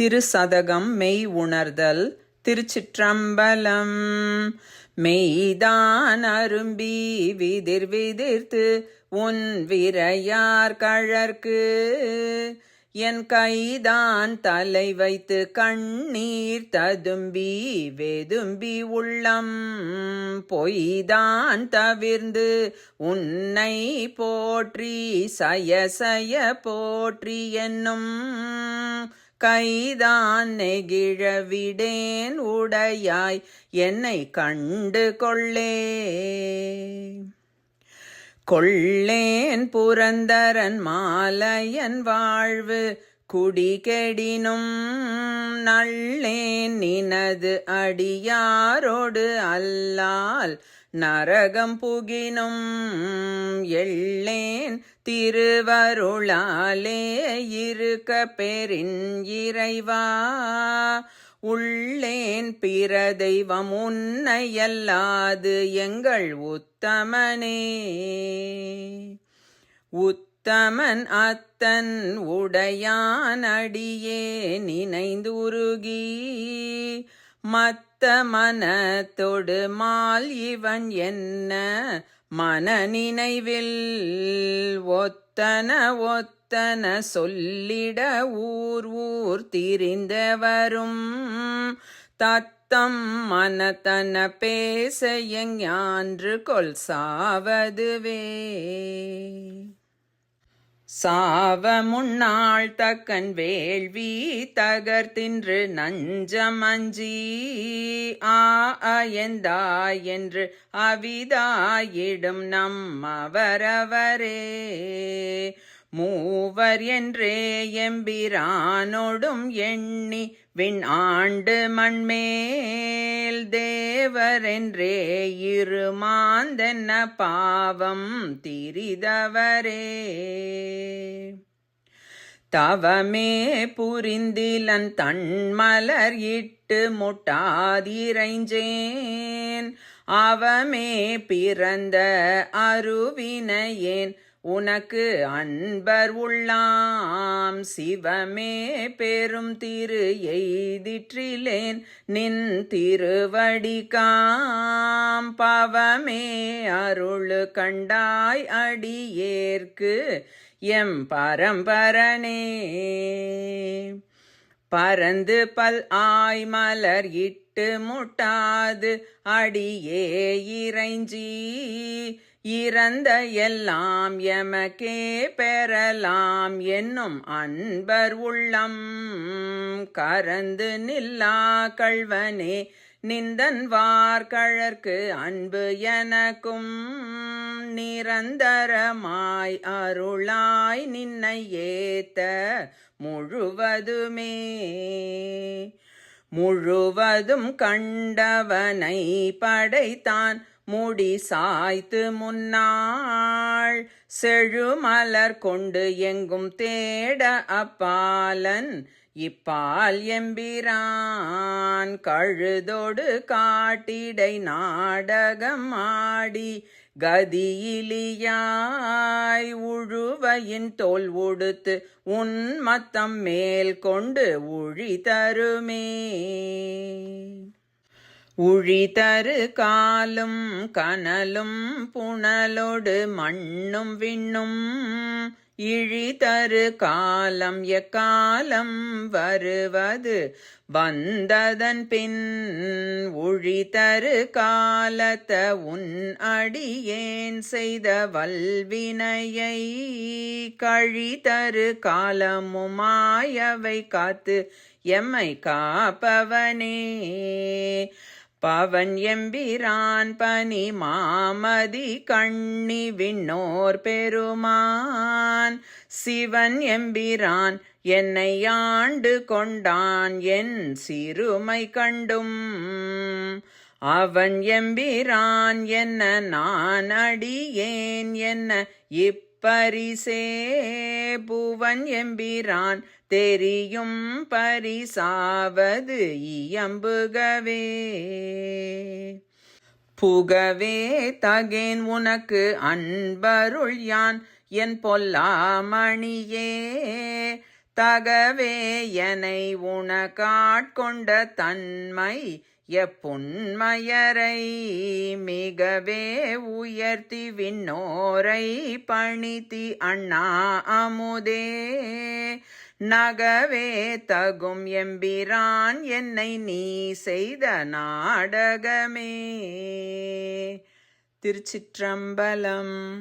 திருசதகம் மெய் உணர்தல் திருச்சிற்றம்பலம். மெய்தான் அரும்பி விதிர் விதிர்த்து உன் விரையார் கழற்கு. என் கைதான் தலை வைத்து கண்ணீர் ததும்பி வெதும்பி உள்ளம். பொய்தான் தவிர்ந்து உன்னை போற்றி சய சய போற்றி என்னும் கைதான் நெகிழவிடேன் உடையாய் என்னை கண்டு கொள்ளே. கொள்ளேன் புரந்தரன் மாலையன் வாழ்வு குடிகெடினும் நள்ளேன் நினது அடியாரோடு அல்லால் நரகம் புகினும் எள்ளேன் திருவருளாலே இருக்க பெரின் இறைவா. உள்ளேன் பிற தெய்வம் உன்னையல்லாது எங்கள் உத்தமனே. உத் உத்தமன் அத்தன் உடையான் அடியே நினைந்துருகி. மத்த மனத்தொடு மால் இவன் என்ன மன நினைவில்? ஒத்தன ஒத்தன சொல்லிட ஊர் ஊர் திரிந்தவரும். தத்தம் மனத்தன பேச எஞ்ஞான்று கொல் சாவதுவே. சாவ முன்னாள் தக்கன் வேள்வி தகர்த்தின்று நஞ்சமஞ்சி. ஆ அயந்தா என்று அவிதாயிடும் நம் அவரவரே மூவர் என்றே எம்பிரானோடும் எண்ணி விண் ஆண்டு மண்மேல் தேவரென்றே இருமாந்தென்ன பாவம் திரிதவரே. தவமே புரிந்திலன் தன்மலர் இட்டு முட்டாதிரைஞ்சேன். அவமே பிறந்த அருவினையேன். உனக்கு அன்பர் உள்ளாம். சிவமே பெரும் திரு எய்திற்றிலேன் நின் திருவடிகாம் பவமே அருள் கண்டாய் அடியேற்கு எம் பரம்பரனே. பறந்து பல் ஆய் மலர் இட்டு முட்டாது அடியே இறைஞ்சி. இறந்த எல்லாம் எமக்கே பெறலாம் என்னும் அன்பர் உள்ளம். கரந்து நில்லா கள்வனே நிந்தன் வார்கழற்கு அன்பு எனக்கும். நிரந்தரமாய் அருளாய் நின்னை ஏத்த முழுவதுமே. முழுவதும் கண்டவனை படைத்தான் முடி சாய்த்து முன்னாள் செழுமலர் கொண்டு எங்கும் தேட அப்பாலன். இப்பால் எம்பிரான் கழுதோடு காட்டிடை நாடகம் ஆடி கதியிலியாய் உழுவையின் தோல் உடுத்து உன் மத்தம் மேல் கொண்டு உழி தருமே. உழிதரு காலும் கனலும் புனலோடு மண்ணும் விண்ணும். இழிதரு காலம் எக்காலம் வருவது? வந்ததன் பின் உழிதரு காலத்த உன் அடியேன் செய்த வல்வினையை கழிதரு காலமுமாயவை காத்து எம்மை காப்பவனே. பவன் எம்பிரான் பனி மாமதி கண்ணி விண்ணோர் பெருமான். சிவன் எம்பிரான் என்னை ஆண்டு கொண்டான் என் சிறுமை கண்டும். அவன் எம்பிரான் என்ன நான் அடியேன் என்ன இப் பரிசே புவன் எம்பிரான் தெரியும் பரிசாவது இயம்புகவே. புகவே தகேன் உனக்கு அன்பருள் யான் என் பொல்லாமணியே. தகவே எனை உனக்காட்கொண்ட தன்மை எப்புண்மையரை மிகவே உயர்த்தி விண்ணோரை பணித்தி அண்ணா அமுதே. நகவே தகும் எம்பிரான் என்னை நீ செய்த நாடகமே. திருச்சிற்றம்பலம்